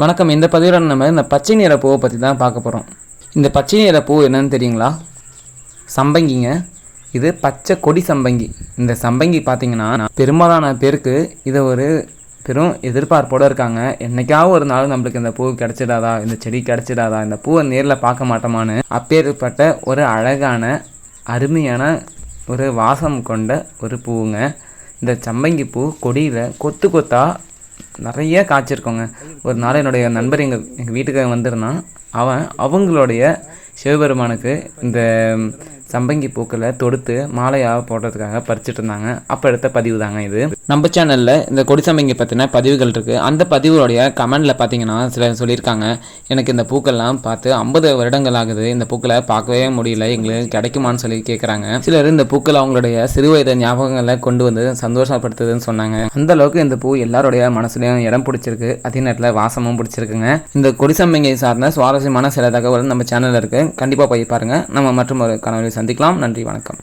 வணக்கம். இந்த பதிவில் நம்ம இந்த பச்சை நிற பூவை பற்றி தான் பார்க்க போகிறோம் இந்த பச்சை நிற பூ என்னன்னு தெரியுங்களா? சம்பங்கிங்க. இது பச்சை கொடி சம்பங்கி. இந்த சம்பங்கி பார்த்தீங்கன்னா பெரும்பாலான பேருக்கு இதை ஒரு பெரும் எதிர்பார்ப்போடு இருக்காங்க. என்னைக்காவது ஒரு நாள் நம்மளுக்கு இந்த பூ கிடச்சிடாதா? இந்த செடி கிடச்சிடாதா? இந்த பூவை நேரில் பார்க்க மாட்டோமான்னு அப்பேற்பட்ட ஒரு அழகான அருமையான ஒரு வாசம் கொண்ட ஒரு பூவுங்க. இந்த சம்பங்கி பூ கொடியில் கொத்து கொத்தாக நிறைய காய்ச்சிருக்கோங்க. ஒரு நாள் என்னுடைய நண்பர் எங்கள் எங்கள் வீட்டுக்கு வந்திருந்தான். அவன் அவங்களுடைய சிவபெருமானுக்கு இந்த சம்பங்கி பூக்களை தொடுத்து மாலையாக போடுறதுக்காக பறிச்சுட்டு இருந்தாங்க. அப்போ எடுத்த பதிவு தாங்க இது. நம்ம சேனலில் இந்த கொடி சம்பங்கி பற்றின பதிவுகள் இருக்குது அந்த பதிவுடைய கமெண்டில் பார்த்தீங்கன்னா சிலர் சொல்லியிருக்காங்க. எனக்கு இந்த பூக்கள்லாம் பார்த்து ஐம்பது வருடங்கள் ஆகுது. இந்த பூக்களை பார்க்கவே முடியல. எங்களுக்கு கிடைக்குமான்னு சொல்லி கேட்குறாங்க சிலர் இந்த பூக்கள் அவங்களுடைய சிறுவயது ஞாபகங்களை கொண்டு வந்து சந்தோஷப்படுத்துதுன்னு சொன்னாங்க. அந்த அளவுக்கு இந்த பூ எல்லாருடைய மனசுலையும் இடம் பிடிச்சிருக்கு. அதே நேரத்தில் வாசமும் பிடிச்சிருக்குங்க. இந்த கொடி சம்பங்கை சார்ந்த சுவாரஸ்யமான சில தகவல் நம்ம சேனலில் இருக்குது கண்டிப்பாக போய் பாருங்கள் நம்ம மற்றும் ஒரு கனவு சந்திக்கலாம். நன்றி வணக்கம்.